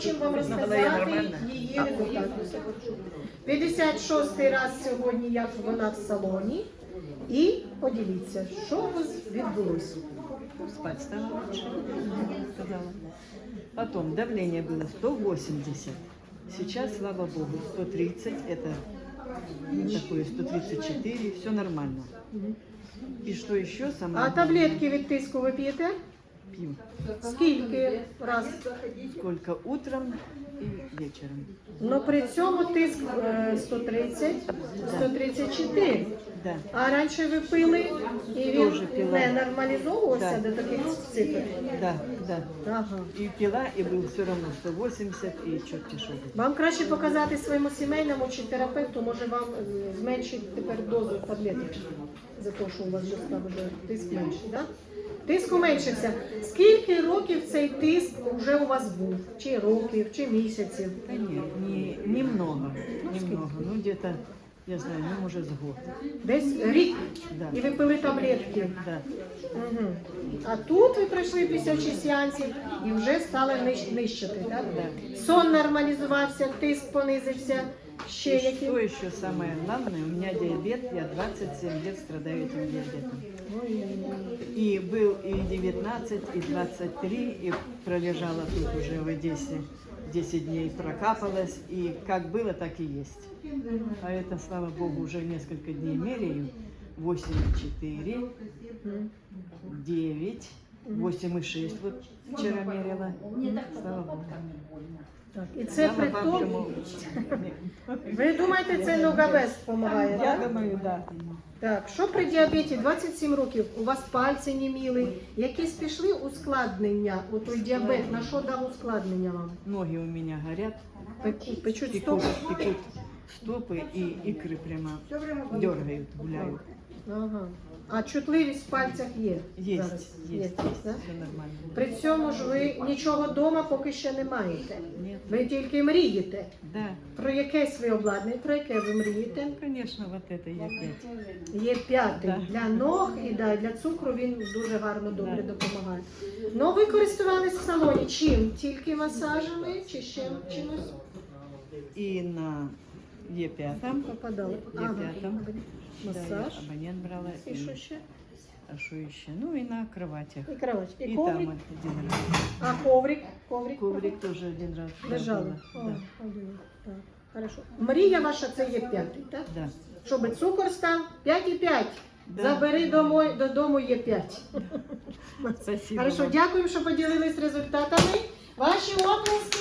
хочемо вам розказати її результати. 56 раз сьогодні, як вона в салоні. І поділіться, що у вас відбулося. Спать стало лучше, сказала. Потом давление было 180. Сейчас, слава богу, 130. Это такое 134. Все нормально. И что еще самое? А таблетки від тиску ви п'єте? Пью. Скільки раз? Сколько утром и вечером. Ну при цьому тиск е, 130, 134. Да. А раніше ви пили і він Тоже пила. не нормалізовувався Да. до таких цифр. Да, да. Ага. И пила, и был все равно 180, и четче шел. Вам краще показати своєму сімейному чи терапевту, може вам е, зменшить тепер дозу таблеток за те, що у вас вже став вже тиск менший, так? Тиск уменшився. Скільки років цей тиск вже у вас був? Чи років, чи місяців? Да нет, не, немного, немного. Ну, где-то, я знаю, ну, может, с год. Десь рік. Да. І ви пили таблетки. Да. Угу. А тут ви пройшли після сеансів і вже стали ниж- нищити, так? Да. Сон нормалізувався, тиск понизився. Ще И які. что еще самое главное, у меня диабет, я 27 лет страдаю этим диабетом. И был и 19, и 23, и пролежала тут уже в Одессе 10 дней, прокапалась, и как было, так и есть. А это, слава богу, уже несколько дней меряю. 8,4, 9, 8,6 вот вчера мерила. Слава богу. Так, і це при Слава тому, ви думаєте, це ногабес допомагає, Я так? думаю, да. Так, що при діабеті 27 років, у вас пальці німіли, якісь пішли ускладнення, у той діабет, на що дав ускладнення вам? Ноги у меня горят, Пеку- Печуть пекут, стоп? пекут стопы и икры прямо дергают, гуляют. Ага. А чутливість в пальцях є? Есть, зараз? есть, Є, есть, так? все нормально. При цьому ж ви нічого вдома поки ще не маєте. Нет, Ви тільки мрієте. да, Про якесь ви обладнання, про яке ви мрієте? ну, конечно, вот это я опять. Є п'ятий Да. для ног і да, для цукру він дуже гарно добре Да. допомагає. Ну ви користувались в салоні чим? Тільки масажами чи ще чимось И на Е5, попадали? Е5, да, я Масаж. абонент брала, І що ще? а что еще? Ну и на кроватях. І кровать. І И коврик. там один раз. А коврик? Коврик. Коврик тоже один раз. Лежали. О, Да, один. Так, хорошо. Мрія ваша це є п'ятий, так? да. Щоб цукор став 5,5. Да. Забери домой, додому є 5. Спасибо Хорошо, вам. дякую, що поділились результатами. Ваші оплески.